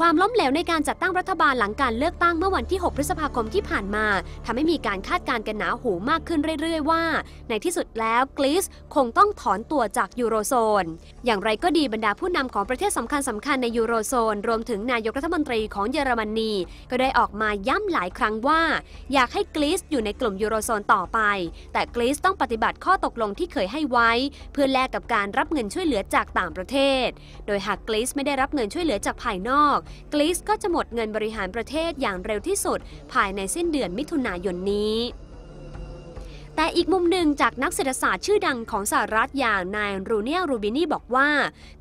ความล้มเหลวในการจัดตั้งรัฐบาลหลังการเลือกตั้งเมื่อวันที่ 6 พฤษภาคมที่ผ่านมาทำให้มีการคาดการณ์กันหนาหูมากขึ้นเรื่อย ๆ ว่า ในที่สุดแล้วกรีซคงต้องถอนตัวจากยูโรโซน อย่างไรก็ดีบรรดาผู้นำของประเทศสำคัญสำคัญในยูโรโซน รวมถึงนายกรัฐมนตรีของเยอรมนี ก็ได้ออกมาย้ำหลายครั้งว่า อยากให้กรีซอยู่ในกลุ่มยูโรโซนต่อไป แต่กรีซต้องปฏิบัติข้อตกลงที่เคยให้ไว้ เพื่อแลกกับการรับเงินช่วยเหลือจากต่างประเทศ โดยหากกรีซไม่ได้รับเงินช่วยเหลือจากภายนอกกรีซก็จะหมดเงินบริหารประเทศอย่างเร็วที่สุด ภายในสิ้นเดือนมิถุนายนนี้แต่อีกมุมหนึ่งจากนักเศรษฐศาสตร์ชื่อดังของสหรัฐอย่างนายรูเนียรูบินีบอกว่า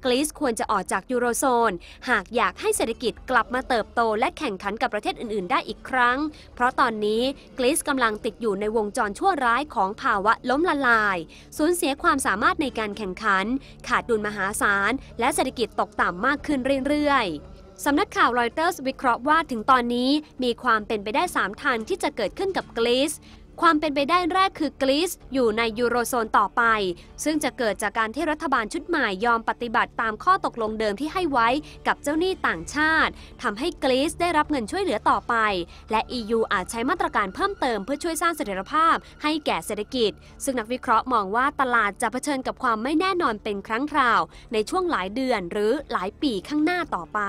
กรีซควรจะออกจากยูโรโซน หากอยากให้เศรษฐกิจกลับมาเติบโตและแข่งขันกับประเทศอื่น ๆ ได้อีกครั้ง เพราะตอนนี้กรีซกำลังติดอยู่ในวงจรชั่วร้ายของภาวะล้มละลาย สูญเสียความสามารถในการแข่งขัน ขาดดุลมหาศาล และเศรษฐกิจตกต่ำมากขึ้นเรื่อย ๆ สำนักข่าวรอยเตอร์สวิเคราะห์ว่าถึงตอนนี้มีความเป็นไปได้ 3 ทางที่จะเกิดขึ้นกับกรีซ ความเป็นไปได้แรกคือกรีซอยู่ในยูโรโซนต่อไป ซึ่งจะเกิดจากการที่รัฐบาลชุดใหม่ยอมปฏิบัติตามข้อตกลงเดิมที่ให้ไว้กับเจ้าหนี้ต่างชาติทำให้กรีซได้รับเงินช่วยเหลือต่อไป และ EU อาจใช้มาตรการเพิ่มเติมเพื่อช่วยสร้างเสถียรภาพให้แก่เศรษฐกิจ ซึ่งนักวิเคราะห์มองว่าตลาดจะเผชิญกับความไม่แน่นอนเป็นครั้งคราว ในช่วงหลายเดือนหรือหลายปีข้างหน้าต่อไป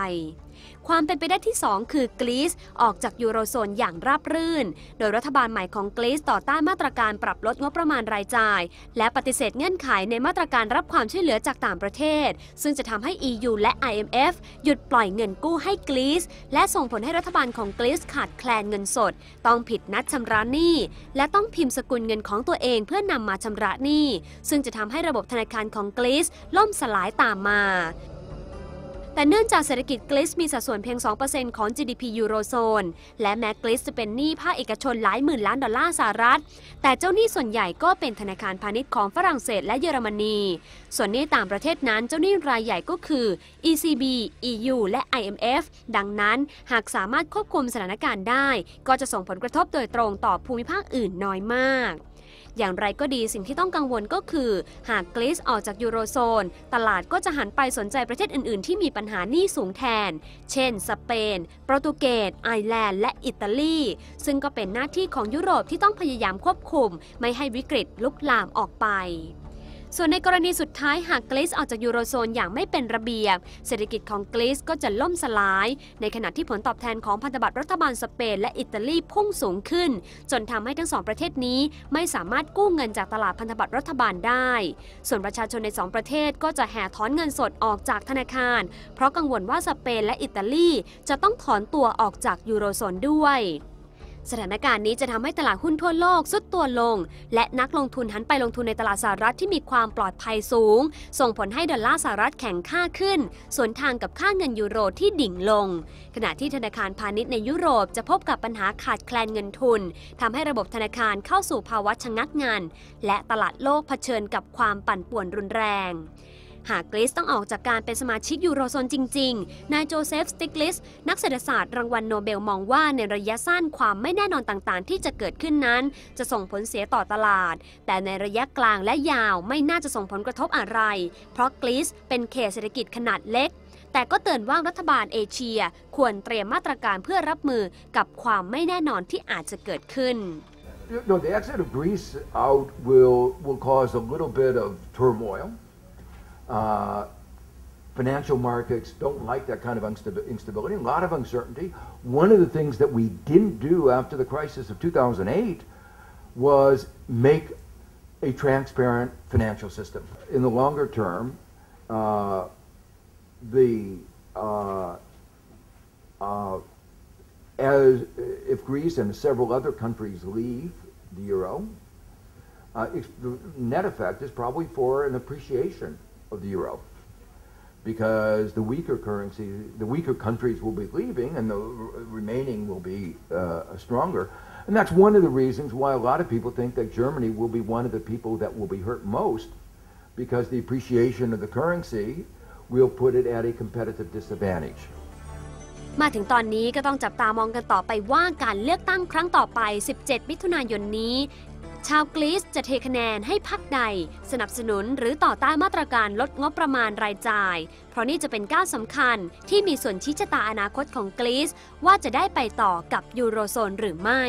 ความเป็นไปได้ที่ 2 คือกรีซออกจากยูโรโซนอย่างราบรื่น โดยรัฐบาลใหม่ของกรีซต่อต้านมาตรการปรับลดงบประมาณรายจ่าย และปฏิเสธเงื่อนไขในมาตรการรับความช่วยเหลือจากต่างประเทศ ซึ่งจะทำให้ EU และ IMF หยุดปล่อยเงินกู้ให้กรีซและส่งผลให้รัฐบาลของกรีซขาดแคลนเงินสด ต้องผิดนัดชำระหนี้และต้องพิมพ์สกุลเงินของตัวเองเพื่อนำมาชำระหนี้ ซึ่งจะทำให้ระบบธนาคารของกรีซล่มสลายตามมา แต่เนื่องจากเศรษฐกิจกรีซมีสัดส่วนเพียง 2%ของ GDP ยูโรโซน และแม้กรีซจะเป็นหนี้ภาคเอกชนหลายหมื่นล้านดอลลาร์สหรัฐ แต่เจ้าหนี้ส่วนใหญ่ก็เป็นธนาคารพาณิชย์ของฝรั่งเศสและเยอรมนี ส่วนหนี้ต่างประเทศนั้นเจ้าหนี้รายใหญ่ก็คือ ECB EU และ IMF ดังนั้นหากสามารถควบคุมสถานการณ์ได้ ก็จะส่งผลกระทบโดยตรงต่อภูมิภาคอื่นน้อยมาก อย่างไรก็ดีสิ่งที่ต้องกังวลก็คือ หากกรีซออกจากยูโรโซน ตลาดก็จะหันไปสนใจประเทศอื่น ๆ ที่มีปัญหาหนี้สูงแทน เช่น สเปน โปรตุเกส ไอร์แลนด์ และอิตาลี ซึ่งก็เป็นหน้าที่ของยุโรปที่ต้องพยายามควบคุม ไม่ให้วิกฤตลุกลามออกไป ส่วนในกรณีสุดท้ายหากกรีซออกจากยูโรโซนอย่างไม่เป็นระเบียบ เศรษฐกิจของกรีซก็จะล่มสลาย ในขณะที่ผลตอบแทนของพันธบัตรรัฐบาลสเปนและอิตาลีพุ่งสูงขึ้น จนทำให้ทั้งสองประเทศนี้ไม่สามารถกู้เงินจากตลาดพันธบัตรรัฐบาลได้ ส่วนประชาชนในสองประเทศก็จะแห่ถอนเงินสดออกจากธนาคาร เพราะกังวลว่าสเปนและอิตาลีจะต้องถอนตัวออกจากยูโรโซนด้วย สถานการณ์นี้จะทำให้ตลาดหุ้นทั่วโลกสุดตัวลง และนักลงทุนหันไปลงทุนในตลาดสหรัฐที่มีความปลอดภัยสูง ส่งผลให้ดอลลาร์สหรัฐแข็งค่าขึ้นส่วนทางกับค่าเงินยูโรที่ดิ่งลง ขณะที่ธนาคารพาณิชย์ในยุโรปจะพบกับปัญหาขาดแคลนเงินทุนทำให้ระบบธนาคารเข้าสู่ภาวะชะงักงาน และตลาดโลกเผชิญกับความปั่นป่วนรุนแรง หากกรีซต้องออกจากการเป็นสมาชิกยูโรโซนจริง ๆ นายโจเซฟ สติกลิส นักเศรษฐศาสตร์รางวัลโนเบลมองว่าในระยะสั้นความไม่แน่นอนต่างๆ ที่จะเกิดขึ้นนั้น จะส่งผลเสียต่อตลาด แต่ในระยะกลางและยาวไม่น่าจะส่งผลกระทบอะไร เพราะกรีซเป็นเขตเศรษฐกิจขนาดเล็กแต่ก็เตือนว่ารัฐบาลเอเชีย ควรเตรียมมาตรการเพื่อรับมือกับความไม่แน่นอนที่อาจจะเกิดขึ้น No, the exit of Greece out will will cause a little bit of turmoil. Uh, financial markets don't like that kind of instability, a lot of uncertainty. One of the things that we didn't do after the crisis of 2008 was make a transparent financial system. In the longer term, uh, the uh, uh, as if Greece and several other countries leave the euro, uh, the net effect is probably for an appreciation of the euro, because the weaker currency, the weaker countries will be leaving, and the r- remaining will be uh, stronger. And that's one of the reasons why a lot of people think that Germany will be one of the people that will be hurt most, because the appreciation of the currency will put it at a competitive disadvantage. มาถึงตอนนี้ก็ต้องจับตามองกันต่อไปว่าการเลือกตั้งครั้งต่อไป 17 มิถุนายนนี้ ชาวกรีซจะเทคะแนนให้พักใด สนับสนุนหรือต่อต้านมาตรการลดงบประมาณรายจ่าย เพราะนี่จะเป็นก้าวสำคัญที่มีส่วนชี้ชะตาอนาคตของกรีซว่าจะได้ไปต่อกับยูโรโซนหรือไม่